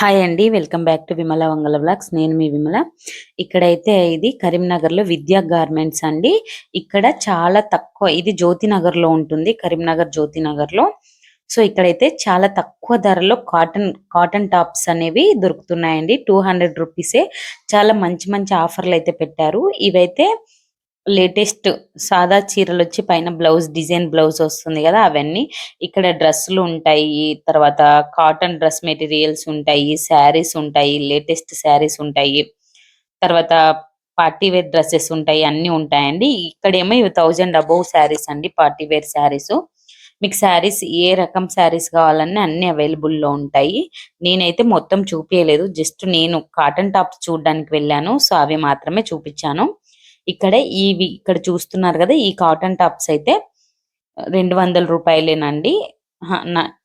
Hi అండి welcome back to Vimala Vangala vlogs నేను మీ విమల. ఇక్కడైతే ఇది కరీంనగర్లో విద్యా గార్మెంట్స్ అండి. ఇక్కడ చాలా తక్కువ ఇది జ్యోతినగర్లో ఉంటుంది కరీంనగర్ జ్యోతినగర్లో. సో ఇక్కడైతే చాలా తక్కువ ధరలో కాటన్ కాటన్ టాప్స్ అనేవి దొరుకుతున్నాయండి. టూ హండ్రెడ్ రూపీసే చాలా మంచి మంచి ఆఫర్లు అయితే పెట్టారు. ఇవైతే లేటెస్ట్ సాదా చీరలు వచ్చి పైన బ్లౌజ్ డిజైన్ బ్లౌజ్ వస్తుంది కదా అవన్నీ. ఇక్కడ డ్రెస్సులు ఉంటాయి తర్వాత కాటన్ డ్రెస్ మెటీరియల్స్ ఉంటాయి శారీస్ ఉంటాయి లేటెస్ట్ శారీస్ ఉంటాయి. తర్వాత పార్టీ వేర్ డ్రెస్సెస్ ఉంటాయి అన్ని ఉంటాయండి. ఇక్కడేమో ఇవి థౌజండ్ అబౌవ్ శారీస్ అండి పార్టీ వేర్ శారీస్. మీకు శారీస్ ఏ రకం శారీస్ కావాలన్నా అన్ని అవైలబుల్లో ఉంటాయి. నేనైతే మొత్తం చూపించలేదు జస్ట్ నేను కాటన్ టాప్స్ చూడడానికి వెళ్ళాను సో అవి మాత్రమే చూపించాను. ఇక్కడ ఇవి ఇక్కడ చూస్తున్నారు కదా ఈ కాటన్ టాప్స్ అయితే రెండు వందల రూపాయలేనండి.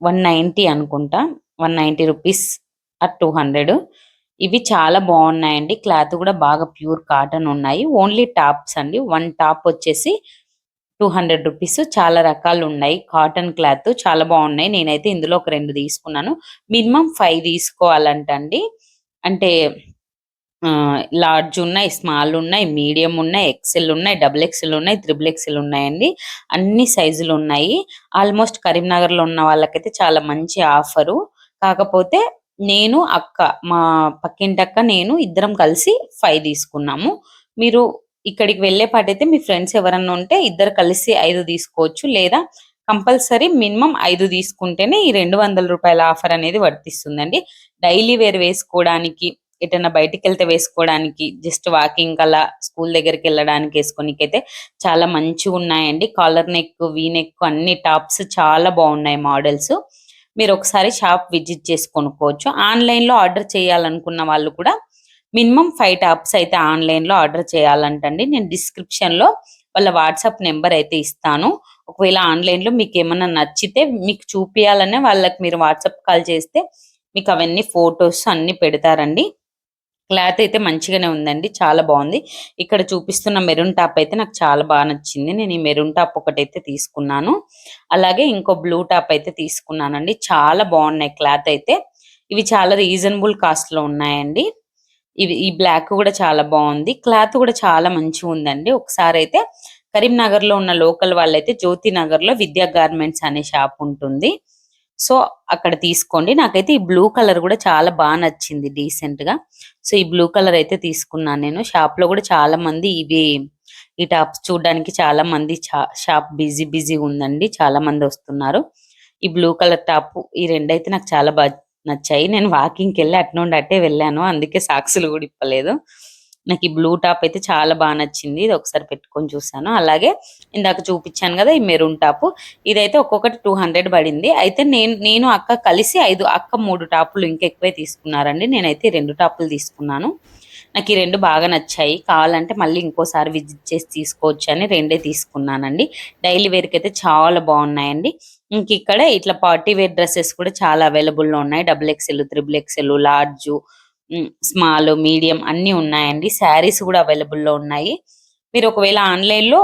వన్ నైంటీ అనుకుంటా. One ninety rupees at two hundred. ఇవి చాలా బాగున్నాయండి. క్లాత్ కూడా బాగా ప్యూర్ కాటన్ ఉన్నాయి. ఓన్లీ టాప్స్ అండి. వన్ టాప్ వచ్చేసి టూ హండ్రెడ్ రూపీస్. చాలా రకాలు ఉన్నాయి. కాటన్ క్లాత్ చాలా బాగున్నాయి. నేనైతే ఇందులో ఒక రెండు తీసుకున్నాను. మినిమం ఫైవ్ తీసుకోవాలంటండి. అంటే లార్జ్ ఉన్నాయి స్మాల్ ఉన్నాయి మీడియం ఉన్నాయి ఎక్సెల్ ఉన్నాయి డబుల్ ఎక్సెల్ ఉన్నాయి త్రిబుల్ ఎక్సెల్ ఉన్నాయండి. అన్ని సైజులు ఉన్నాయి. ఆల్మోస్ట్ కరీంనగర్లో ఉన్న వాళ్ళకైతే చాలా మంచి ఆఫరు కాకపోతే నేను అక్క మా పక్కింటి అక్క నేను ఇద్దరం కలిసి ఫైవ్ తీసుకున్నాము. మీరు ఇక్కడికి వెళ్ళే పాటైతే మీ ఫ్రెండ్స్ ఎవరన్నా ఉంటే ఇద్దరు కలిసి ఐదు తీసుకోవచ్చు. లేదా కంపల్సరీ మినిమం ఐదు తీసుకుంటేనే ఈ రెండు వందల రూపాయల ఆఫర్ అనేది వర్తిస్తుందండి. డైలీ వేర్ వేసుకోవడానికి ఎటన్నా బయటికి వెళ్తే వేసుకోవడానికి జస్ట్ వాకింగ్ అలా స్కూల్ దగ్గరికి వెళ్ళడానికి వేసుకోనికైతే చాలా మంచిగా ఉన్నాయండి కాలర్ నెక్ వీ నెక్ అన్ని టాప్స్ చాలా బాగున్నాయి మోడల్స్. మీరు ఒకసారి షాప్ విజిట్ చేసి కొనుక్కోవచ్చు. ఆన్లైన్లో ఆర్డర్ చేయాలనుకున్న వాళ్ళు కూడా మినిమం ఫైవ్ టాప్స్ అయితే ఆన్లైన్లో ఆర్డర్ చేయాలంటండి. నేను డిస్క్రిప్షన్లో వాళ్ళ వాట్సాప్ నెంబర్ అయితే ఇస్తాను. ఒకవేళ ఆన్లైన్లో మీకు ఏమైనా నచ్చితే మీకు చూపించాలనే వాళ్ళకి మీరు వాట్సాప్ కాల్ చేస్తే మీకు అవన్నీ ఫొటోస్ అన్ని పెడతారండి. క్లాత్ అయితే మంచిగానే ఉందండి చాలా బాగుంది. ఇక్కడ చూపిస్తున్న మెరూన్ టాప్ అయితే నాకు చాలా బాగా నచ్చింది. నేను ఈ మెరూన్ టాప్ ఒకటైతే తీసుకున్నాను. అలాగే ఇంకో బ్లూ టాప్ అయితే తీసుకున్నానండి చాలా బాగున్నాయి క్లాత్ అయితే. ఇవి చాలా రీజనబుల్ కాస్ట్లో ఉన్నాయండి. ఇవి ఈ బ్లాక్ కూడా చాలా బాగుంది. క్లాత్ కూడా చాలా మంచిగా ఉందండి. ఒకసారి అయితే కరీంనగర్లో ఉన్న లోకల్ వాళ్ళైతే జ్యోతి నగర్లో విద్యా గార్మెంట్స్ అనే షాప్ ఉంటుంది. సో అక్కడ తీసుకోండి. నాకైతే ఈ బ్లూ కలర్ కూడా చాలా బాగా నచ్చింది డీసెంట్గా. సో ఈ బ్లూ కలర్ అయితే తీసుకున్నాను నేను. షాప్లో కూడా చాలా మంది ఇవి ఈ టాప్స్ చూడడానికి చాలా మంది షాప్ బిజీ బిజీ ఉందండి. చాలా మంది వస్తున్నారు. ఈ బ్లూ కలర్ టాప్ ఈ రెండు అయితే నాకు చాలా బాగా నచ్చాయి. నేను వాకింగ్కి వెళ్ళి అటు నుండి అట్టే వెళ్ళాను. అందుకే సాక్సులు కూడా ఇప్పలేదు. నాకు ఈ బ్లూ టాప్ అయితే చాలా బాగా నచ్చింది. ఇది ఒకసారి పెట్టుకొని చూసాను అలాగే ఇందాక చూపించాను కదా ఈ మెరూన్ టాప్ ఇదైతే ఒక్కొక్కటి టూ హండ్రెడ్ పడింది. అయితే నేను నేను అక్క కలిసి ఐదు అక్క మూడు టాపులు ఇంకెక్కువే తీసుకున్నారండి. నేనైతే రెండు టాపులు తీసుకున్నాను. నాకు ఈ రెండు బాగా నచ్చాయి. కావాలంటే మళ్ళీ ఇంకోసారి విజిట్ చేసి తీసుకోవచ్చు అని రెండే తీసుకున్నానండి. డైలీ వేర్కి అయితే చాలా బాగున్నాయండి. ఇంక ఇక్కడ ఇట్లా పార్టీ వేర్ డ్రెస్సెస్ కూడా చాలా అవైలబుల్లో ఉన్నాయి. Double XL triple XL large small medium అన్ని ఉన్నాయండి. శారీస్ కూడా అవైలబుల్లో ఉన్నాయి. మీరు ఒకవేళ ఆన్లైన్లో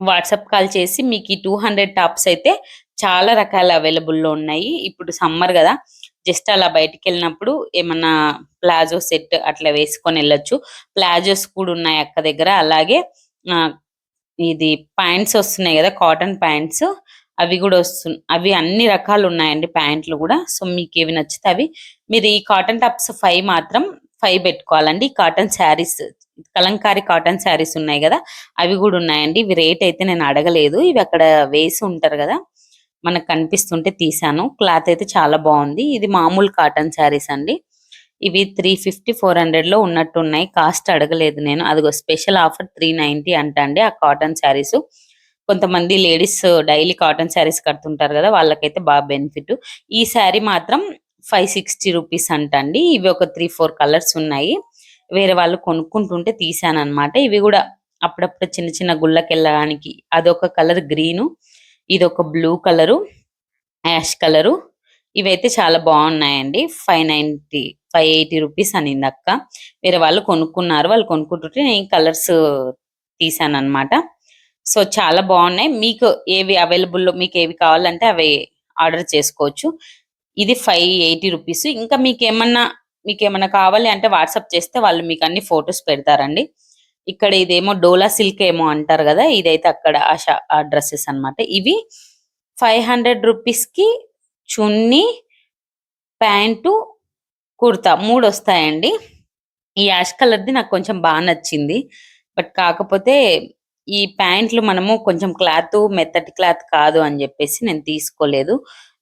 వాట్సాప్ కాల్ చేసి మీకు ఈ టూ హండ్రెడ్ టాప్స్ అయితే చాలా రకాల అవైలబుల్లో ఉన్నాయి. ఇప్పుడు సమ్మర్ కదా జస్ట్ అలా బయటికి వెళ్ళినప్పుడు ఏమన్నా ప్లాజో సెట్ అట్లా వేసుకొని వెళ్ళొచ్చు. ప్లాజోస్ కూడా ఉన్నాయి అక్క దగ్గర. అలాగే ఇది ప్యాంట్స్ వస్తున్నాయి కదా కాటన్ ప్యాంట్స్. అవి కూడా వస్తు అవి అన్ని రకాలు ఉన్నాయండి ప్యాంట్లు కూడా. సో మీకు ఏవి నచ్చితే అవి. మీరు ఈ కాటన్ టాప్స్ ఫైవ్ మాత్రం ఫైవ్ పెట్టుకోవాలండి. Cotton saris Kalamkari cotton saris ఉన్నాయి కదా అవి కూడా ఉన్నాయండి. ఇవి రేట్ అయితే నేను అడగలేదు. ఇవి అక్కడ వేసి ఉంటారు కదా మనకు కనిపిస్తుంటే తీసాను క్లాత్ అయితే చాలా బాగుంది. ఇది మామూలు కాటన్ శారీస్ అండి. ఇవి త్రీ ఫిఫ్టీ ఫోర్ హండ్రెడ్లో ఉన్నట్టు ఉన్నాయి కాస్ట్ అడగలేదు నేను. అదిగో స్పెషల్ ఆఫర్ త్రీ నైన్టీ అంట అండి ఆ కాటన్ శారీస్. కొంతమంది లేడీస్ డైలీ కాటన్ శారీస్ కడుతుంటారు కదా వాళ్ళకైతే బాగా బెనిఫిట్. ఈ శారీ మాత్రం ఫైవ్ సిక్స్టీ రూపీస్ అంటండి. ఇవి ఒక త్రీ ఫోర్ కలర్స్ ఉన్నాయి. వేరే వాళ్ళు కొనుక్కుంటుంటే తీసాను అనమాట ఇవి కూడా అప్పుడప్పుడు చిన్న చిన్న గుళ్ళకి వెళ్ళడానికి అదొక కలర్ గ్రీను ఇది ఒక బ్లూ కలరు యాష్ కలరు. ఇవైతే చాలా బాగున్నాయండి. Five ninety five eighty rupees అనింది అక్క వేరే వాళ్ళు కొనుక్కున్నారు. వాళ్ళు కొనుక్కుంటుంటే నేను కలర్స్ తీసాను అనమాట సో చాలా బాగున్నాయి. మీకు ఏవి అవైలబుల్ మీకు ఏవి కావాలంటే అవి ఆర్డర్ చేసుకోవచ్చు. ఇది ఫైవ్ ఎయిటీ రూపీస్. ఇంకా మీకు ఏమన్నా మీకు ఏమన్నా కావాలి అంటే వాట్సాప్ చేస్తే వాళ్ళు మీకు అన్ని ఫొటోస్ పెడతారండి. ఇక్కడ ఇదేమో డోలా సిల్క్ ఏమో అంటారు కదా ఇదైతే అక్కడ ఆ షా డ్రెస్సెస్ అన్నమాట. ఇవి ఫైవ్ హండ్రెడ్ రూపీస్కి చున్నీ ప్యాంటు కుర్తా మూడు వస్తాయండి ఈ యాష్ కలర్ది నాకు కొంచెం బాగా నచ్చింది. బట్ కాకపోతే ఈ ప్యాంట్లు మనము కొంచెం క్లాత్ మెత్తటి క్లాత్ కాదు అని చెప్పేసి నేను తీసుకోలేదు.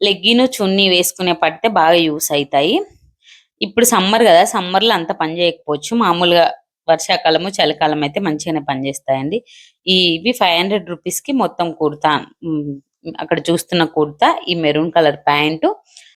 లెగ్గిను చున్నీ వేసుకునే పడితే బాగా యూస్ అవుతాయి ఇప్పుడు సమ్మర్ కదా సమ్మర్లో అంత పని చేయకపోవచ్చు. మామూలుగా వర్షాకాలము చలికాలం అయితే మంచిగానే పనిచేస్తాయండి ఈ ఇవి ఫైవ్ హండ్రెడ్ రూపీస్కి మొత్తం కుర్తా అక్కడ చూస్తున్న కుర్తా ఈ మెరూన్ కలర్ ప్యాంటు.